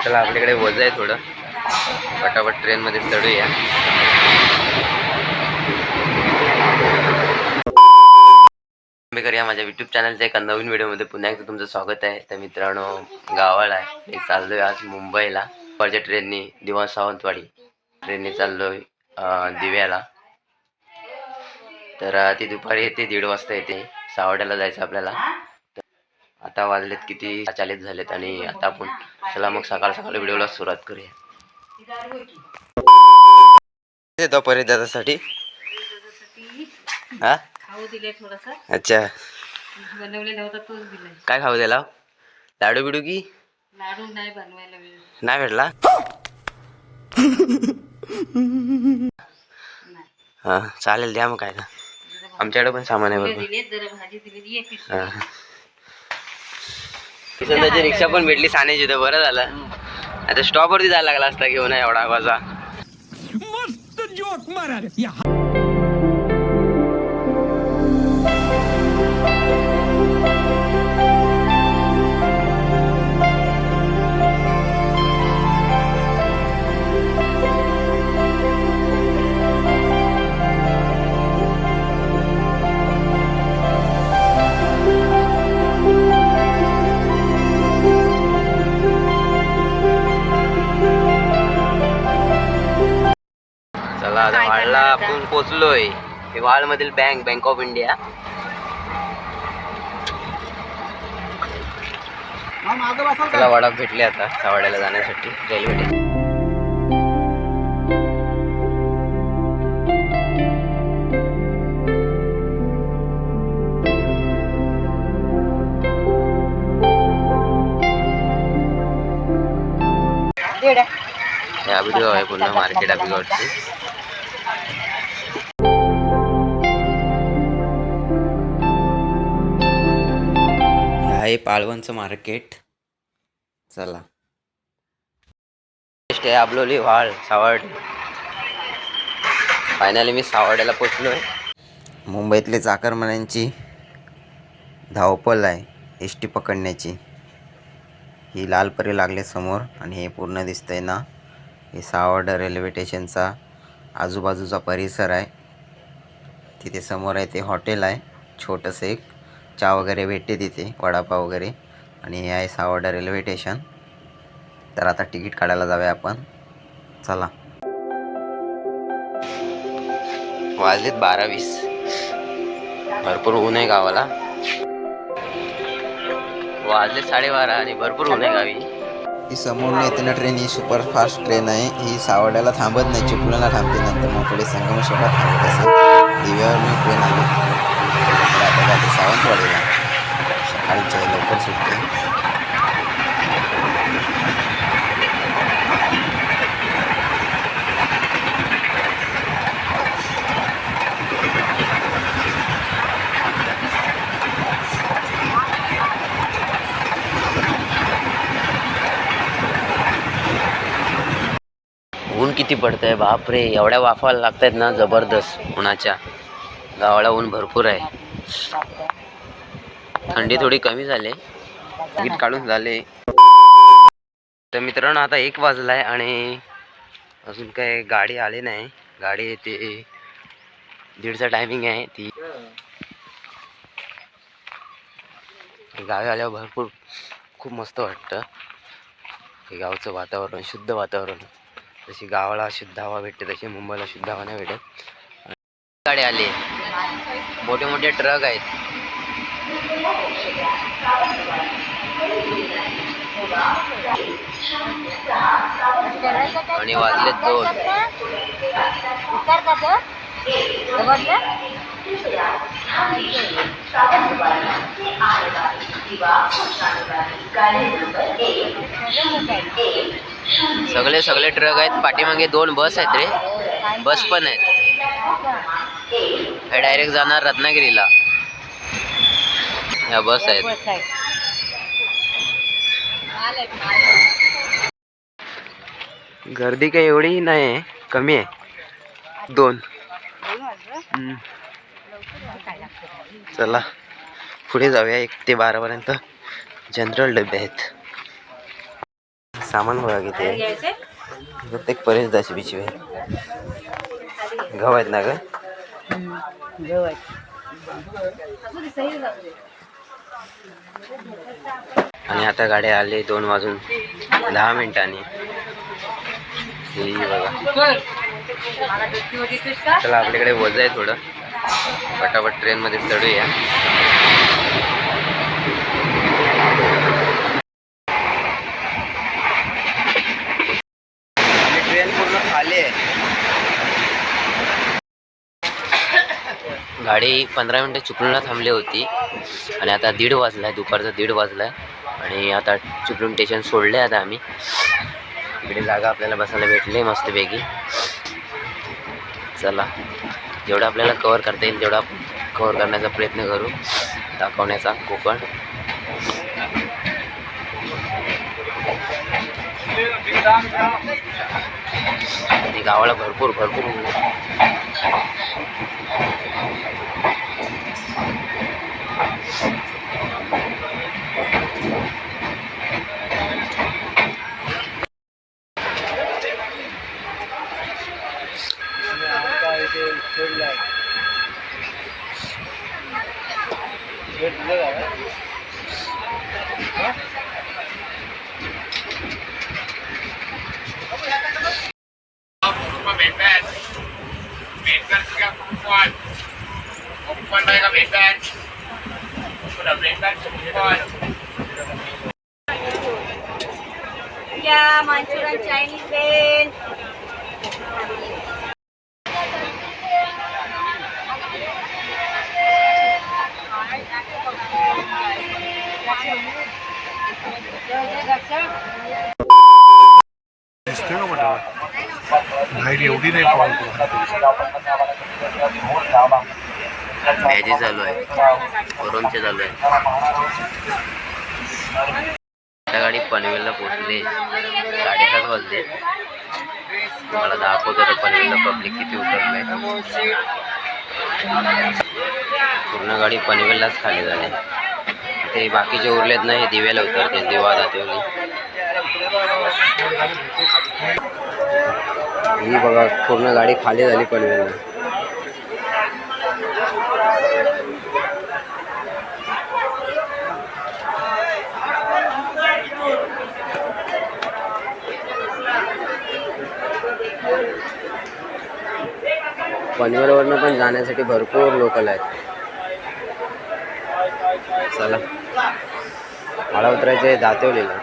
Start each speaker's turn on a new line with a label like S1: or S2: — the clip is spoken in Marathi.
S1: चला आपल्याकडे वज आहे थोडं. फटाफट ट्रेनमध्ये चढूया. आंबेकर या माझ्या युट्यूब चॅनलच्या एका नवीन व्हिडिओमध्ये पुन्हा एकदा तुमचं स्वागत आहे. तर मित्रांनो गावाला आहे. मी चाललोय आज मुंबईला. परच्या ट्रेननी दिवा सावंतवाडी. ट्रेनने चाललोय दिव्याला. तर ती दुपारी येते दीड वाजता येते. सावड्याला जायचं आपल्याला. आता वाजलेत किती? चालीत झालेत आणि आता आपण चला मग सकाळ सकाळ व्हिडिओला सुरुवात करूया. हा
S2: खाऊ दिले थोडासा.
S1: अच्छा.
S2: तोच
S1: काय खाऊ त्याला लाडू बिडू की?
S2: लाडू नाही बनवायला
S1: नाही भेटला? हा चालेल द्या मग काय ना. आमच्याकडे पण सामान आहे बरोबर किसनदाची रिक्षा पण भेटली सानेची तर बरं झालं. आता स्टॉप वरती जायला लागला असता घेऊन एवढा आवाजा. चला आता? वाळला आपण पोचलोय. हे वाळ मधील बँक बँक ऑफ इंडिया चला वाडा भेटले आता सावड्याला जाण्यासाठी रेल्वे व्हिडिओ आहे पूर्ण मार्केट अभिगडची आहे पाळवणचं मार्केट. चला. Next आहे आबलोली वाळ सावड फायनली मी सावड्याला पोचलोय. मुंबईतले चाकरमान्यांची धावपल आहे एस टी पकडण्याची. ही लालपरी लागले समोर आणि हे पूर्ण दिसतंय ना. हे सावर्डा रेल्वे स्टेशनचा आजूबाजूचा परिसर आहे. तिथे समोर आहे ते हॉटेल आहे छोटंसं एक. चहा वगैरे भेटते तिथे वडापाव वगैरे. आणि हे आहे सावडा रेल्वे स्टेशन. तर आता तिकीट काढायला जाऊया आपण. चला. वाजलेत बारा वीस भरपूर ऊन आहे गावाला. वाजले साडेबारा आणि भरपूर ऊन आहे गावी. ही समोर येते ना ट्रेन ही सुपरफास्ट ट्रेन आहे. ही सावड्याला थांबत नाही चिपळूणला थांबते नंतर. मग पुढे संगमेश्वरला थांबत असेल. दिव्यावर मी ट्रेन आली. तर आता जाते सावंतवाडीला सकाळीच्या लवकर सुटते ऊन किती पडतं आहे बापरे एवढ्या वाफा लागतायत ना जबरदस्त उन्हाच्या. गावाला ऊन भरपूर आहे. थंडी थोडी कमी झाली. तिकीट काढून झाले. तर मित्रांनो आता एक वाजलाय आणि अजून काय गाडी आली नाही. गाडी येते. दीडचा टायमिंग आहे. ती गावी आल्यावर भरपूर खूप मस्त वाटतं. हे गावचं वातावरण शुद्ध वातावरण. जशी गावाला शुद्ध हवा भेटते तशी मुंबईला शुद्ध हवा नाही भेटत. गाडी आली. मोठे मोठे ट्रक आहेत. आणि वाजले दोन. सगळे सगळे ट्रक आहेत. पाठीमागे दोन बस आहेत रे. बस पण आहेत. हे डायरेक्ट जाणार रत्नागिरीला. ह्या बस आहेत. गर्दी काही एवढी नाही आहे. कमी आहे. दोन. चला. पुढे जाऊया. एक ते बारापर्यंत. जनरल डबे आहेत. सामान बघा किती प्रत्येक परेश पिशवी आहे गहू आहेत ना ग. आणि आता गाड्या आले दोन वाजून दहा मिनिटांनी. बघा. चला आपल्याकडे वज आहे थोडं. पटापट ट्रेनमध्ये चढूया ट्रेन पूर्ण खाली आहे गाडी पंधरा मिनटं चिपळूणला थांबली होती. आणि आता दीड वाजला आहे दुपारचा दीड वाजला आहे आणि आता चिपळूण स्टेशन सोडले आता आम्ही. इकडे जागा आपल्याला बसायला भेटली मस्तपैकी. चला जेवढं आपल्याला कवर करता येईल तेवढा कवर करण्याचा प्रयत्न करू. दाखवण्याचा कोकण. गावाला भरपूर भरपूर ऊन आहे.
S2: या मांचुरन चायनीज बेल.
S3: दिसतोय का म्हटलं बाहेर एवढी नाही कॉल.
S1: मॅची चालू आहे. कोरोनचे चालू आहे. त्या गाडी पनवेलला पोहोचले. साडेसात वाजले. मला दाखवतो तर पनवेलला पब्लिक किती उतरलंय. पूर्ण गाडी पनवेललाच खाली झाली. ते बाकीचे उरलेत ना हे दिव्याला उतरते दिवा दातेवली ही बघा पूर्ण गाडी खाली झाली पनवेलला. पनवेलवरनं पण जाण्यासाठी भरपूर लोकल आहेत. चला. मला उतरायचं आहे दातेवलीला